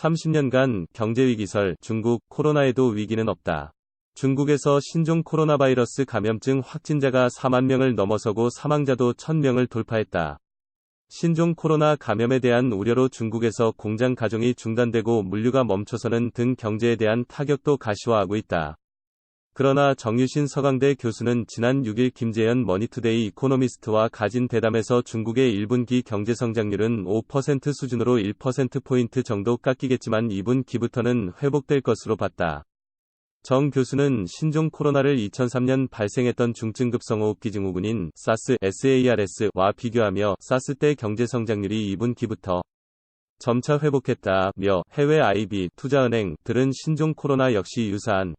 30년간 경제위기설 중국 코로나에도 위기는 없다. 중국에서 신종 코로나 바이러스 감염증 확진자가 4만 명을 넘어서고 사망자도 1000명을 돌파했다. 신종 코로나 감염에 대한 우려로 중국에서 공장 가동이 중단되고 물류가 멈춰서는 등 경제에 대한 타격도 가시화하고 있다. 그러나 정유신 서강대 교수는 지난 6일 김재현 머니투데이 이코노미스트와 가진 대담에서 중국의 1분기 경제 성장률은 5% 수준으로 1%포인트 정도 깎이겠지만 2분기부터는 회복될 것으로 봤다. 정 교수는 신종 코로나를 2003년 발생했던 중증급성 호흡기 증후군인 사스 SARS와 비교하며 사스 때 경제 성장률이 2분기부터 점차 회복했다며 해외 IB 투자은행들은 신종 코로나 역시 유사한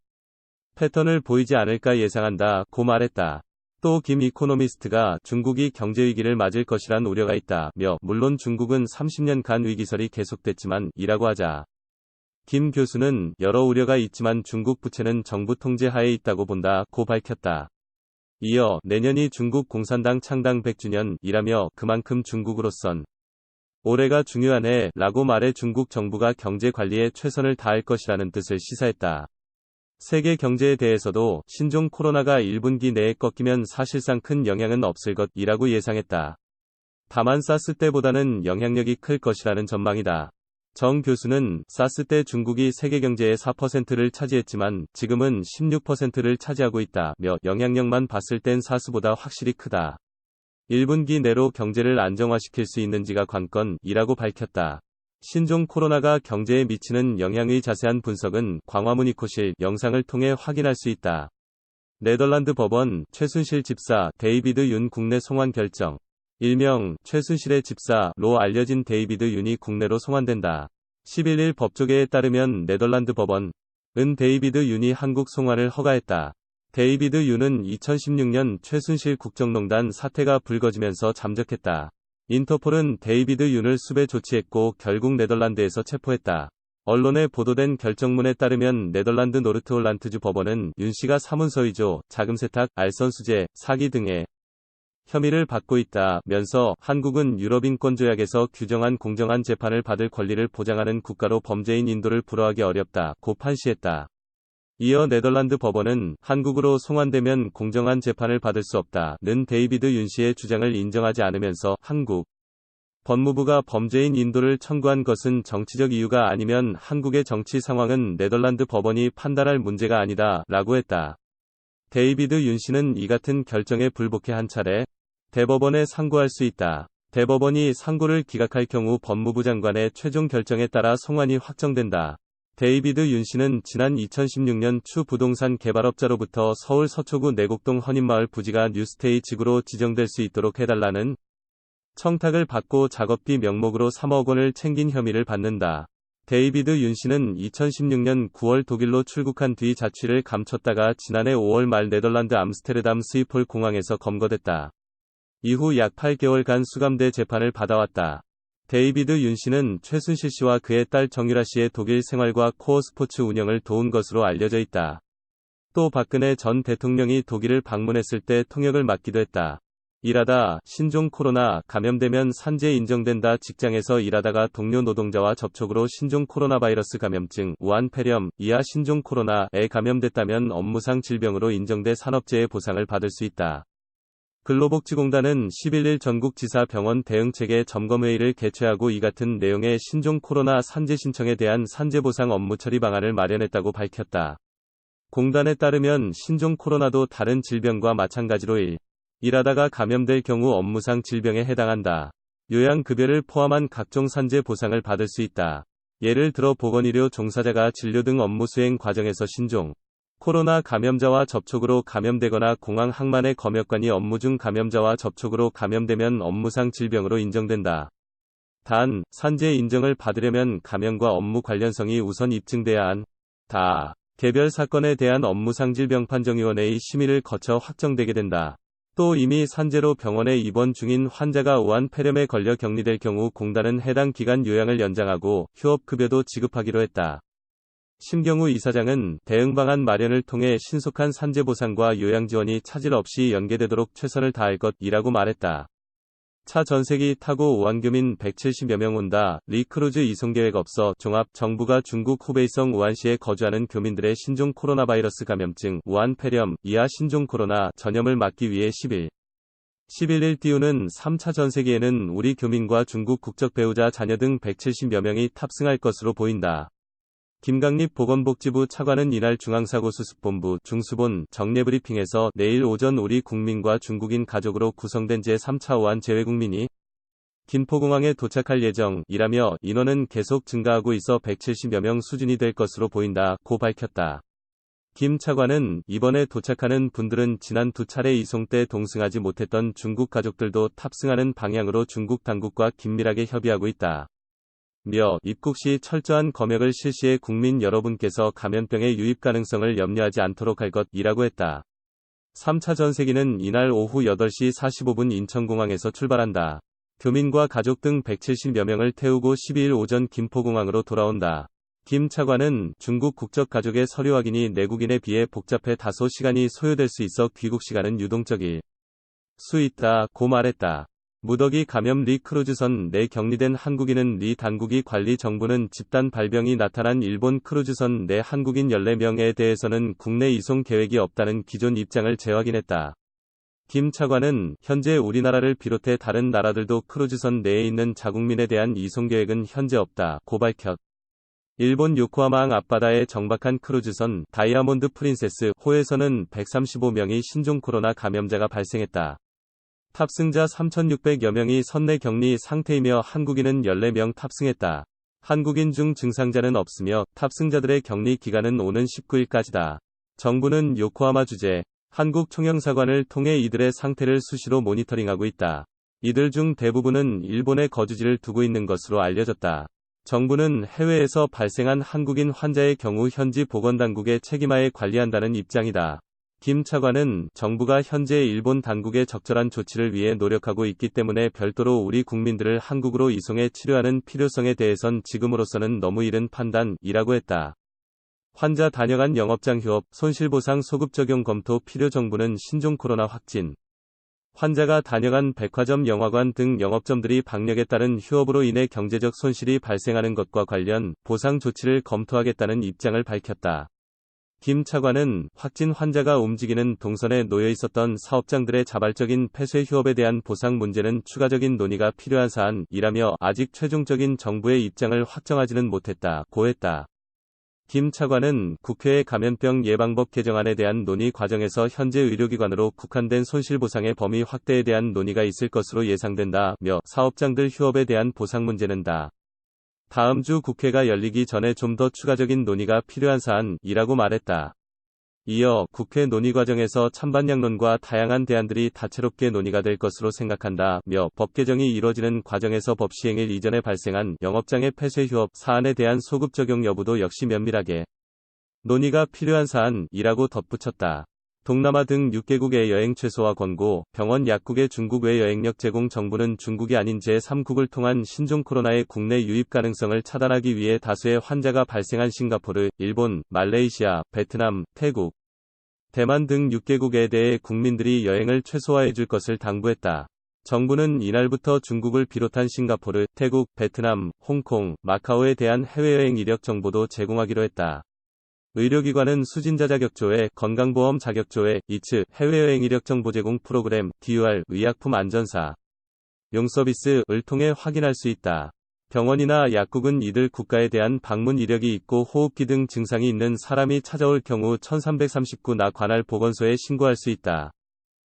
패턴을 보이지 않을까 예상한다 고 말했다. 또 김 이코노미스트가 중국이 경제위기를 맞을 것이란 우려가 있다 며 물론 중국은 30년간 위기설이 계속됐지만 이라고 하자. 김 교수는 여러 우려가 있지만 중국 부채는 정부 통제 하에 있다고 본다 고 밝혔다. 이어 내년이 중국 공산당 창당 100주년이라며 그만큼 중국으로선 올해가 중요한 해 라고 말해 중국 정부가 경제 관리에 최선을 다할 것이라는 뜻을 시사했다. 세계 경제에 대해서도 신종 코로나가 1분기 내에 꺾이면 사실상 큰 영향은 없을 것이라고 예상했다. 다만 사스 때보다는 영향력이 클 것이라는 전망이다. 정 교수는 사스 때 중국이 세계 경제의 4%를 차지했지만 지금은 16%를 차지하고 있다며 영향력만 봤을 땐 사스보다 확실히 크다. 1분기 내로 경제를 안정화시킬 수 있는지가 관건이라고 밝혔다. 신종 코로나가 경제에 미치는 영향의 자세한 분석은 광화문 이코실 영상을 통해 확인할 수 있다. 네덜란드 법원 최순실 집사 데이비드 윤 국내 송환 결정. 일명 최순실의 집사로 알려진 데이비드 윤이 국내로 송환된다. 11일 법조계에 따르면 네덜란드 법원 은 데이비드 윤이 한국 송환을 허가했다. 데이비드 윤은 2016년 최순실 국정농단 사태가 불거지면서 잠적했다. 인터폴은 데이비드 윤을 수배 조치했고 결국 네덜란드에서 체포했다. 언론에 보도된 결정문에 따르면 네덜란드 노르트홀란트주 법원은 윤 씨가 사문서 위조, 자금 세탁, 알선 수재, 사기 등의 혐의를 받고 있다면서 한국은 유럽인권조약에서 규정한 공정한 재판을 받을 권리를 보장하는 국가로 범죄인 인도를 불허하기 어렵다고 판시했다. 이어 네덜란드 법원은 한국으로 송환되면 공정한 재판을 받을 수 없다는 데이비드 윤 씨의 주장을 인정하지 않으면서 한국 법무부가 범죄인 인도를 청구한 것은 정치적 이유가 아니면 한국의 정치 상황은 네덜란드 법원이 판단할 문제가 아니다 라고 했다. 데이비드 윤 씨는 이 같은 결정에 불복해 한 차례 대법원에 상고할 수 있다. 대법원이 상고를 기각할 경우 법무부 장관의 최종 결정에 따라 송환이 확정된다. 데이비드 윤 씨는 지난 2016년 추 부동산 개발업자로부터 서울 서초구 내곡동 허님마을 부지가 뉴스테이 지구로 지정될 수 있도록 해달라는 청탁을 받고 작업비 명목으로 3억 원을 챙긴 혐의를 받는다. 데이비드 윤 씨는 2016년 9월 독일로 출국한 뒤 자취를 감췄다가 지난해 5월 말 네덜란드 암스테르담 스이폴 공항에서 검거됐다. 이후 약 8개월간 수감돼 재판을 받아왔다. 데이비드 윤 씨는 최순실 씨와 그의 딸 정유라 씨의 독일 생활과 코어 스포츠 운영을 도운 것으로 알려져 있다. 또 박근혜 전 대통령이 독일을 방문했을 때 통역을 맡기도 했다. 일하다 신종 코로나 감염되면 산재 인정된다 직장에서 일하다가 동료 노동자와 접촉으로 신종 코로나 바이러스 감염증 우한 폐렴 이하 신종 코로나에 감염됐다면 업무상 질병으로 인정돼 산업재해 보상을 받을 수 있다. 근로복지공단은 11일 전국지사 병원 대응체계 점검회의를 개최하고 이 같은 내용의 신종 코로나 산재 신청에 대한 산재보상 업무 처리 방안을 마련했다고 밝혔다. 공단에 따르면 신종 코로나도 다른 질병과 마찬가지로 일, 일하다가 감염될 경우 업무상 질병에 해당한다. 요양급여를 포함한 각종 산재 보상을 받을 수 있다. 예를 들어 보건의료 종사자가 진료 등 업무 수행 과정에서 신종, 코로나 감염자와 접촉으로 감염되거나 공항 항만의 검역관이 업무 중 감염자와 접촉으로 감염되면 업무상 질병으로 인정된다. 단, 산재 인정을 받으려면 감염과 업무 관련성이 우선 입증돼야 한 다. 개별 사건에 대한 업무상 질병 판정위원회의 심의를 거쳐 확정되게 된다. 또 이미 산재로 병원에 입원 중인 환자가 우한 폐렴에 걸려 격리될 경우 공단은 해당 기간 요양을 연장하고 휴업급여도 지급하기로 했다. 심경우 이사장은 대응 방안 마련을 통해 신속한 산재 보상과 요양 지원이 차질 없이 연계되도록 최선을 다할 것이라고 말했다. 차 전세기 타고 우한교민 170여 명 온다. 리크루즈 이송 계획 없어. 종합 정부가 중국 후베이성 우한시에 거주하는 교민들의 신종 코로나 바이러스 감염증 우한 폐렴 이하 신종 코로나 전염을 막기 위해 10일 11일 띄우는 3차 전세기에는 우리 교민과 중국 국적 배우자 자녀 등 170여 명이 탑승할 것으로 보인다. 김강립 보건복지부 차관은 이날 중앙사고수습본부 중수본 정례 브리핑에서 내일 오전 우리 국민과 중국인 가족으로 구성된 제3차 우한 재외국민이 김포공항에 도착할 예정이라며 인원은 계속 증가하고 있어 170여 명 수준이 될 것으로 보인다 고 밝혔다. 김 차관은 이번에 도착하는 분들은 지난 두 차례 이송 때 동승하지 못했던 중국 가족들도 탑승하는 방향으로 중국 당국과 긴밀하게 협의하고 있다. 며 입국 시 철저한 검역을 실시해 국민 여러분께서 감염병의 유입 가능성을 염려하지 않도록 할 것이라고 했다. 3차 전세기는 이날 오후 8시 45분 인천공항에서 출발한다. 교민과 가족 등 170여 명을 태우고 12일 오전 김포공항으로 돌아온다. 김 차관은 중국 국적 가족의 서류 확인이 내국인에 비해 복잡해 다소 시간이 소요될 수 있어 귀국 시간은 유동적일 수 있다 고 말했다. 무더기 감염 리 크루즈선 내 격리된 한국인은 리 당국이 관리 정부는 집단 발병이 나타난 일본 크루즈선 내 한국인 14명에 대해서는 국내 이송 계획이 없다는 기존 입장을 재확인했다. 김 차관은 현재 우리나라를 비롯해 다른 나라들도 크루즈선 내에 있는 자국민에 대한 이송 계획은 현재 없다 고 밝혔. 일본 요코하마항 앞바다의 정박한 크루즈선 다이아몬드 프린세스 호에서는 135명이 신종 코로나 감염자가 발생했다. 탑승자 3,600여 명이 선내 격리 상태이며 한국인은 14명 탑승했다. 한국인 중 증상자는 없으며 탑승자들의 격리 기간은 오는 19일까지다. 정부는 요코하마 주재 한국 총영사관을 통해 이들의 상태를 수시로 모니터링하고 있다. 이들 중 대부분은 일본에 거주지를 두고 있는 것으로 알려졌다. 정부는 해외에서 발생한 한국인 환자의 경우 현지 보건당국의 책임하에 관리한다는 입장이다. 김 차관은 정부가 현재 일본 당국의 적절한 조치를 위해 노력하고 있기 때문에 별도로 우리 국민들을 한국으로 이송해 치료하는 필요성에 대해선 지금으로서는 너무 이른 판단이라고 했다. 환자 다녀간 영업장 휴업, 손실보상 소급 적용 검토 필요 정부는 신종 코로나 확진. 환자가 다녀간 백화점 영화관 등 영업점들이 방역에 따른 휴업으로 인해 경제적 손실이 발생하는 것과 관련 보상 조치를 검토하겠다는 입장을 밝혔다. 김 차관은 확진 환자가 움직이는 동선에 놓여 있었던 사업장들의 자발적인 폐쇄 휴업에 대한 보상 문제는 추가적인 논의가 필요한 사안이라며 아직 최종적인 정부의 입장을 확정하지는 못했다 고했다. 김 차관은 국회의 감염병 예방법 개정안에 대한 논의 과정에서 현재 의료기관으로 국한된 손실보상의 범위 확대에 대한 논의가 있을 것으로 예상된다며 사업장들 휴업에 대한 보상 문제는 다 다음 주 국회가 열리기 전에 좀 더 추가적인 논의가 필요한 사안이라고 말했다. 이어 국회 논의 과정에서 찬반양론과 다양한 대안들이 다채롭게 논의가 될 것으로 생각한다며 법 개정이 이뤄지는 과정에서 법 시행일 이전에 발생한 영업장의 폐쇄 휴업 사안에 대한 소급 적용 여부도 역시 면밀하게 논의가 필요한 사안이라고 덧붙였다. 동남아 등 6개국의 여행 최소화 권고, 병원 약국의 중국 외 여행력 제공 정부는 중국이 아닌 제3국을 통한 신종 코로나의 국내 유입 가능성을 차단하기 위해 다수의 환자가 발생한 싱가포르, 일본, 말레이시아, 베트남, 태국, 대만 등 6개국에 대해 국민들이 여행을 최소화해 줄 것을 당부했다. 정부는 이날부터 중국을 비롯한 싱가포르, 태국, 베트남, 홍콩, 마카오에 대한 해외여행 이력 정보도 제공하기로 했다. 의료기관은 수진자 자격조회, 건강보험 자격조회, 이츠, 해외여행 이력 정보 제공 프로그램, DUR, 의약품 안전사, 용서비스를 통해 확인할 수 있다. 병원이나 약국은 이들 국가에 대한 방문 이력이 있고 호흡기 등 증상이 있는 사람이 찾아올 경우 1339나 관할 보건소에 신고할 수 있다.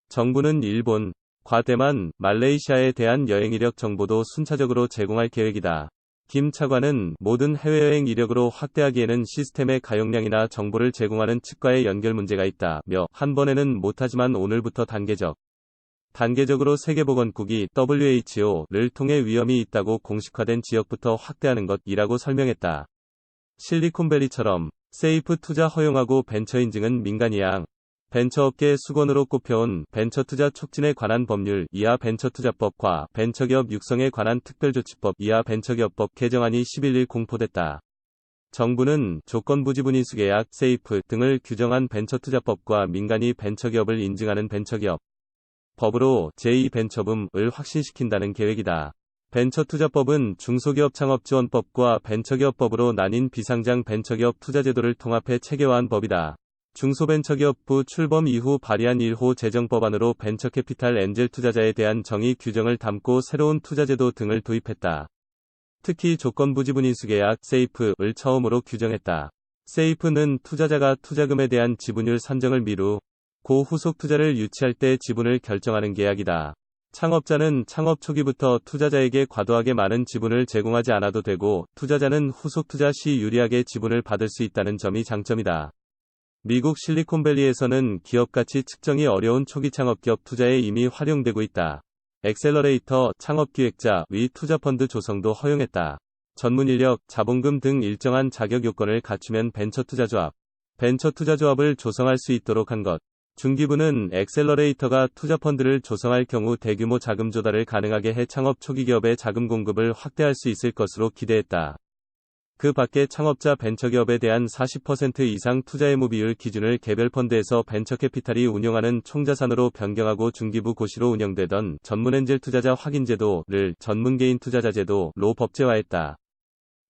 정부는 일본, 과대만, 말레이시아에 대한 여행 이력 정보도 순차적으로 제공할 계획이다. 김 차관은 모든 해외여행 이력으로 확대하기에는 시스템의 가용량이나 정보를 제공하는 측과의 연결 문제가 있다며 한 번에는 못하지만 오늘부터 단계적 단계적으로 세계보건국이 WHO를 통해 위험이 있다고 공식화된 지역부터 확대하는 것이라고 설명했다. 실리콘밸리처럼 세이프 투자 허용하고 벤처 인증은 민간이양 벤처업계 수건으로 꼽혀온 벤처투자 촉진에 관한 법률 이하 벤처투자법과 벤처기업 육성에 관한 특별조치법 이하 벤처기업법 개정안이 11일 공포됐다. 정부는 조건부 지분 인수 계약, 세이프 등을 규정한 벤처투자법과 민간이 벤처기업을 인증하는 벤처기업 법으로 제2벤처붐을 확신시킨다는 계획이다. 벤처투자법은 중소기업 창업지원법과 벤처기업법으로 나뉜 비상장 벤처기업 투자제도를 통합해 체계화한 법이다. 중소벤처기업부 출범 이후 발의한 1호 재정법안으로 벤처캐피탈 엔젤 투자자에 대한 정의 규정을 담고 새로운 투자제도 등을 도입했다. 특히 조건부 지분 인수계약 세이프를 처음으로 규정했다. 세이프는 투자자가 투자금에 대한 지분율 산정을 미루 고 후속 투자를 유치할 때 지분을 결정하는 계약이다. 창업자는 창업 초기부터 투자자에게 과도하게 많은 지분을 제공하지 않아도 되고 투자자는 후속 투자 시 유리하게 지분을 받을 수 있다는 점이 장점이다. 미국 실리콘밸리에서는 기업 가치 측정이 어려운 초기 창업 기업 투자에 이미 활용되고 있다. 엑셀러레이터, 창업 기획자, 위 투자 펀드 조성도 허용했다. 전문 인력, 자본금 등 일정한 자격 요건을 갖추면 벤처 투자 조합, 벤처 투자 조합을 조성할 수 있도록 한 것. 중기부는 엑셀러레이터가 투자 펀드를 조성할 경우 대규모 자금 조달을 가능하게 해 창업 초기 기업의 자금 공급을 확대할 수 있을 것으로 기대했다. 그 밖에 창업자 벤처기업에 대한 40% 이상 투자 의무 비율 기준을 개별 펀드에서 벤처캐피탈이 운용하는 총자산으로 변경하고 중기부 고시로 운영되던 전문 엔젤 투자자 확인 제도를 전문 개인 투자자 제도로 법제화했다.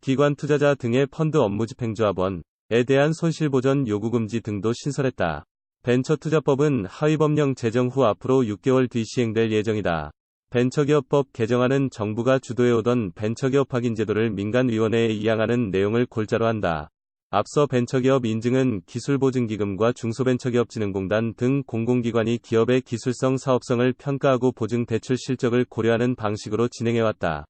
기관 투자자 등의 펀드 업무 집행조합원에 대한 손실 보전 요구 금지 등도 신설했다. 벤처투자법은 하위법령 제정 후 앞으로 6개월 뒤 시행될 예정이다. 벤처기업법 개정안은 정부가 주도해오던 벤처기업 확인 제도를 민간위원회에 이양하는 내용을 골자로 한다. 앞서 벤처기업 인증은 기술보증기금과 중소벤처기업진흥공단 등 공공기관이 기업의 기술성 사업성을 평가하고 보증 대출 실적을 고려하는 방식으로 진행해왔다.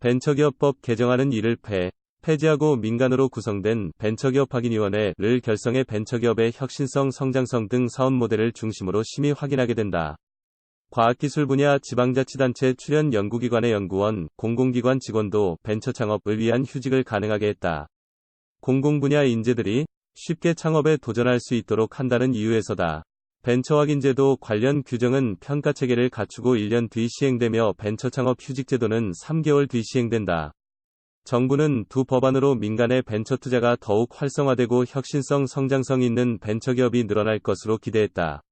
벤처기업법 개정안은 이를 폐, 폐지하고 민간으로 구성된 벤처기업 확인위원회를 결성해 벤처기업의 혁신성 성장성 등 사업 모델을 중심으로 심의 확인하게 된다. 과학기술 분야 지방자치단체 출연 연구기관의 연구원, 공공기관 직원도 벤처 창업을 위한 휴직을 가능하게 했다. 공공 분야 인재들이 쉽게 창업에 도전할 수 있도록 한다는 이유에서다. 벤처 확인제도 관련 규정은 평가 체계를 갖추고 1년 뒤 시행되며 벤처 창업 휴직 제도는 3개월 뒤 시행된다. 정부는 두 법안으로 민간의 벤처 투자가 더욱 활성화되고 혁신성 성장성 있는 벤처기업이 늘어날 것으로 기대했다.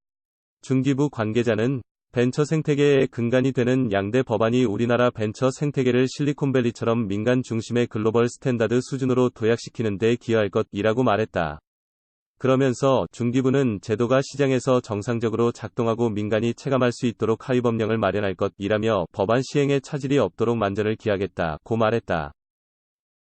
중기부 관계자는 벤처 생태계의 근간이 되는 양대 법안이 우리나라 벤처 생태계를 실리콘밸리처럼 민간 중심의 글로벌 스탠다드 수준으로 도약시키는 데 기여할 것이라고 말했다. 그러면서 중기부는 제도가 시장에서 정상적으로 작동하고 민간이 체감할 수 있도록 하위 법령을 마련할 것이라며 법안 시행에 차질이 없도록 만전을 기하겠다고 말했다.